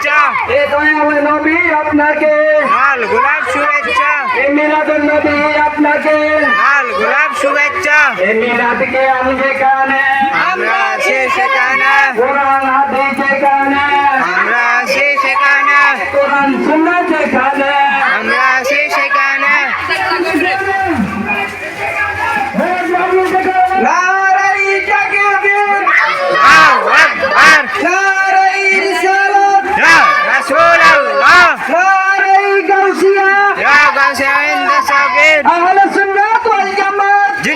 শুভেচ্ছা। এ দয়াল নবী আপনাকে। লাল গোলাপ শুভেচ্ছা। এ মিলাদুল নবী আপনাকে। লাল গোলাপ শুভেচ্ছা। এ মিলাদকে আমি যেখানে আমরা আছি সেখানে। কোরআন হাদিস যেখানে আমরা আছি সেখানে।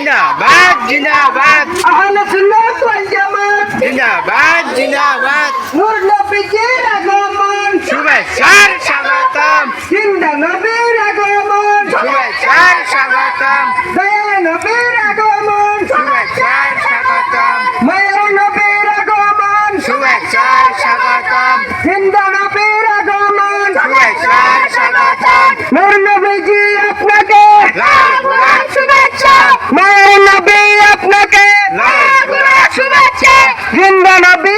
জিন্দাবাদ জিন্দাবাদ। আহলে সুন্নাত ওয়াল জামাত। জিন্দাবাদ জিন্দাবাদ। নূর নবীজির আগমন। শুভেচ্ছার স্বাগতম। জিন্দা নবীর আগমন। শুভেচ্ছার স্বাগতম দয়া নবীর আগমন শুভেচ্ছার স্বাগতম মায়ের নবীর আগমন শুভেচ্ছার স্বাগতম জিন্দা নবীর আগমন শুভেচ্ছার স্বাগতম নূর নবীজি আপনাকে লাল গোলাপ শুভেচ্ছা মায়ের নবী আপনাকে লাল গোলাপ শুভেচ্ছা জিন্দা নবী